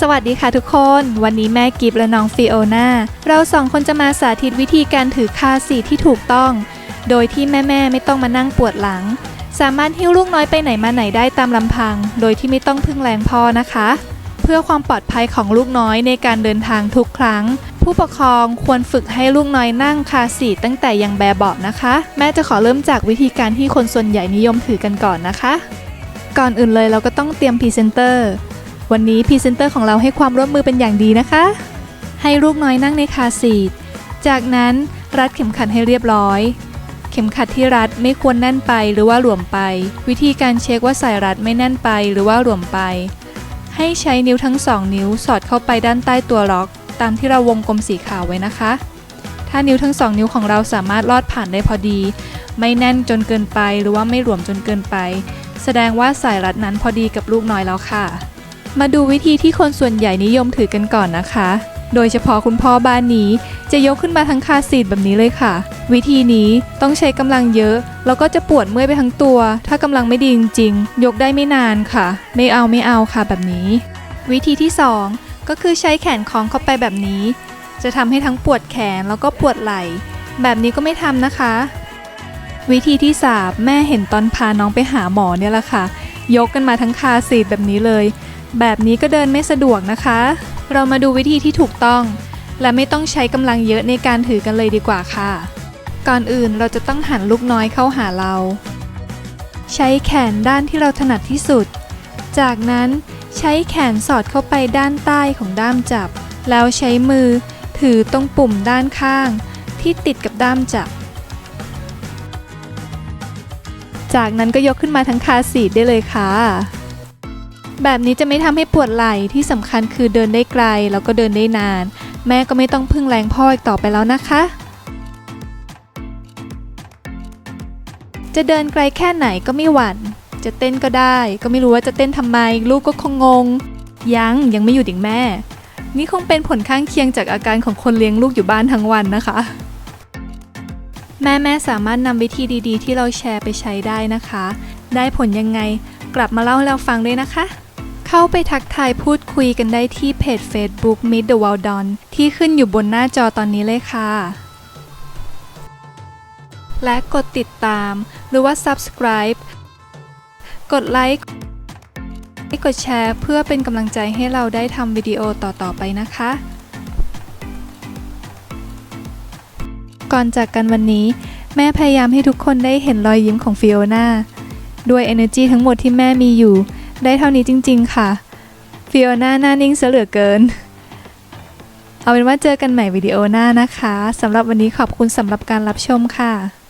สวัสดีค่ะทุกคน วันนี้แม่กิฟและน้องฟิโอนาเราสองคนจะมาสาธิตวิธีการถือคาร์ซีที่ถูกต้อง โดยที่แม่ๆไม่ต้องมานั่งปวดหลัง สามารถหิ้วลูกน้อยไปไหนมาไหนได้ตามลำพัง โดยที่ไม่ต้องพึ่งแรงพ่อนะคะ เพื่อความปลอดภัยของลูกน้อยในการเดินทางทุกครั้ง ผู้ปกครองควรฝึกให้ลูกน้อยนั่งคาร์ซีตั้งแต่ยังแบเบาะนะคะ แม่จะขอเริ่มจากวิธีการที่คนส่วนใหญ่นิยมถือกันก่อนนะคะ ก่อนอื่นเลยเราก็ต้องเตรียมพรีเซนเตอร์ วันนี้พรีเซนเตอร์ของเราให้ความร่วมมือเป็นอย่างดีนะคะ ให้ลูกน้อยนั่งในคาซีทจากนั้นรัดเข็มขัดให้เรียบร้อย เข็มขัดที่รัดไม่ควรแน่นไปหรือว่าหลวมไป วิธีการเช็คว่าสายรัดไม่แน่นไปหรือว่าหลวมไป ให้ใช้นิ้วทั้งสองนิ้วสอดเข้าไปด้านใต้ตัวล็อก ตามที่เราวงกลมสีขาวไว้นะคะ ถ้านิ้วทั้งสองนิ้วของเราสามารถลอดผ่านได้พอดี ไม่แน่นจนเกินไปหรือว่าไม่หลวมจนเกินไป แสดงว่าสายรัดนั้นพอดีกับลูกน้อยแล้วค่ะ มาดูวิธีที่คนส่วนใหญ่นิยมถือกันก่อนนะคะ โดยเฉพาะคุณพ่อบ้านนี้จะยกขึ้นมาทั้งคาร์ซีทแบบนี้เลยค่ะ วิธีนี้ต้องใช้กำลังเยอะ แล้วก็จะปวดเมื่อยไปทั้งตัว ถ้ากำลังไม่ดีจริงๆ ยกได้ไม่นานค่ะ ไม่เอาไม่เอาค่ะแบบนี้ วิธีที่ 2 ก็คือใช้แขนคล้องเข้าไปแบบนี้ จะทำให้ทั้งปวดแขนแล้วก็ปวดไหล่ แบบนี้ก็ไม่ทำนะคะ วิธีที่ 3 แม่เห็นตอนพาน้องไปหาหมอเนี่ยแหละค่ะ ยกกันมาทั้งคาร์ซีทแบบนี้เลย แบบนี้ก็เดินไม่สะดวกนะคะ เรามาดูวิธีที่ถูกต้อง และไม่ต้องใช้กำลังเยอะในการถือกันเลยดีกว่าค่ะ ก่อนอื่นเราจะต้องหันลูกน้อยเข้าหาเรา ใช้แขนด้านที่เราถนัดที่สุด จากนั้นใช้แขนสอดเข้าไปด้านใต้ของด้ามจับ แล้วใช้มือถือตรงปุ่มด้านข้าง ที่ติดกับด้ามจับ จากนั้นก็ยกขึ้นมาทั้งคาร์ซีได้เลยค่ะ แบบนี้จะไม่ทำให้ปวดไหล่ที่สำคัญคือเดินได้ไกลแล้วก็เดินได้นาน แม่ก็ไม่ต้องพึ่งแรงพ่ออีกต่อไปแล้วนะคะ จะเดินไกลแค่ไหนก็ไม่หวั่นจะเต้นก็ได้ ก็ไม่รู้ว่าจะเต้นทำไม ลูกก็คงงง ยังยังไม่หยุดอีกแม่ นี่คงเป็นผลข้างเคียงจากอาการของคนเลี้ยงลูกอยู่บ้านทั้งวันนะคะ แม่แม่สามารถนำวิธีดี ๆ ที่เราแชร์ไปใช้ได้นะคะ ได้ผลยังไงกลับมาเล่าให้เราฟังด้วยนะคะ เข้าไปทักทายพูดคุยกันได้ที่เพจ Facebook Meet the Wild Don ที่ขึ้นอยู่บนหน้าจอตอนนี้เลยค่ะ และกดติดตามหรือว่า subscribe กดไลค์กดแชร์เพื่อเป็นกำลังใจให้เราได้ทำวิดีโอต่อๆไปนะคะ ก่อนจากกันวันนี้ แม่พยายามให้ทุกคนได้เห็นรอยยิ้มของฟิโอนาด้วย energy ทั้งหมดที่แม่มีอยู่ ได้เท่านี้จริง ๆ ค่ะฟิโอนาหน้านิ่งเสเหลือเกิน เอาเป็นว่าเจอกันใหม่วิดีโอหน้านะคะสำหรับวันนี้ขอบคุณสำหรับการรับชมค่ะ